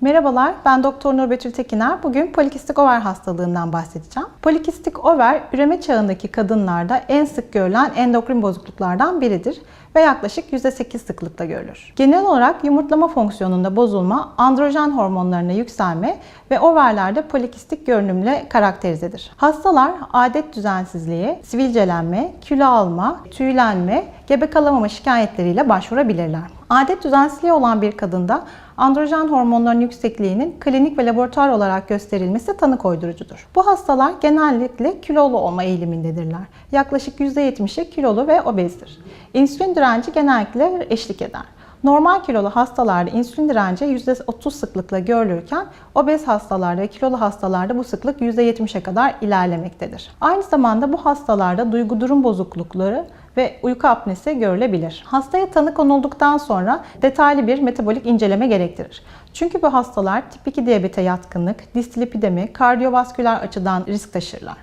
Merhabalar, ben Doktor Nur Betül Tekiner. Bugün polikistik over hastalığından bahsedeceğim. Polikistik over, üreme çağındaki kadınlarda en sık görülen endokrin bozukluklardan biridir ve yaklaşık %8 sıklıkla görülür. Genel olarak yumurtlama fonksiyonunda bozulma, androjen hormonlarına yükselme ve overlerde polikistik görünümle karakterizedir. Hastalar adet düzensizliği, sivilcelenme, kilo alma, tüylenme, gebe kalamama şikayetleriyle başvurabilirler. Adet düzensizliği olan bir kadında androjen hormonlarının yüksekliğinin klinik ve laboratuvar olarak gösterilmesi tanı koydurucudur. Bu hastalar genellikle kilolu olma eğilimindedirler. Yaklaşık %70'i kilolu ve obezdir. İnsülin direnci genellikle eşlik eder. Normal kilolu hastalarda insülin direnci %30 sıklıkla görülürken obez hastalarda ve kilolu hastalarda bu sıklık %70'e kadar ilerlemektedir. Aynı zamanda bu hastalarda duygu durum bozuklukları ve uyku apnesi görülebilir. Hastaya tanı konulduktan sonra detaylı bir metabolik inceleme gerektirir. Çünkü bu hastalar tip 2 diyabete yatkınlık, dislipidemi, kardiyovasküler açıdan risk taşırlar.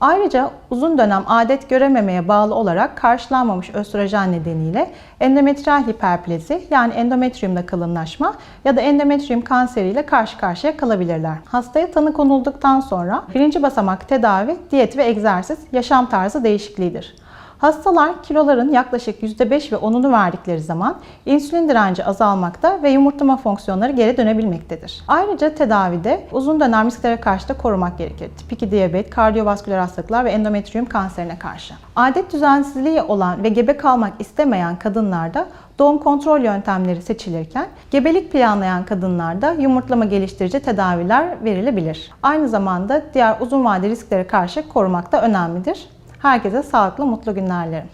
Ayrıca uzun dönem adet görememeye bağlı olarak karşılanmamış östrojen nedeniyle endometriyal hiperplezi yani endometriyumda kalınlaşma ya da endometriyum kanseriyle karşı karşıya kalabilirler. Hastaya tanı konulduktan sonra birinci basamak tedavi, diyet ve egzersiz, yaşam tarzı değişikliğidir. Hastalar kiloların yaklaşık %5 ve 10'unu verdikleri zaman insülin direnci azalmakta ve yumurtlama fonksiyonları geri dönebilmektedir. Ayrıca tedavide uzun dönem risklere karşı da korumak gerekir. Tip 2 diyabet, kardiyovasküler hastalıklar ve endometriyum kanserine karşı. Adet düzensizliği olan ve gebe kalmak istemeyen kadınlarda doğum kontrol yöntemleri seçilirken gebelik planlayan kadınlarda yumurtlama geliştirici tedaviler verilebilir. Aynı zamanda diğer uzun vadeli risklere karşı korumak da önemlidir. Herkese sağlıklı, mutlu günler dilerim.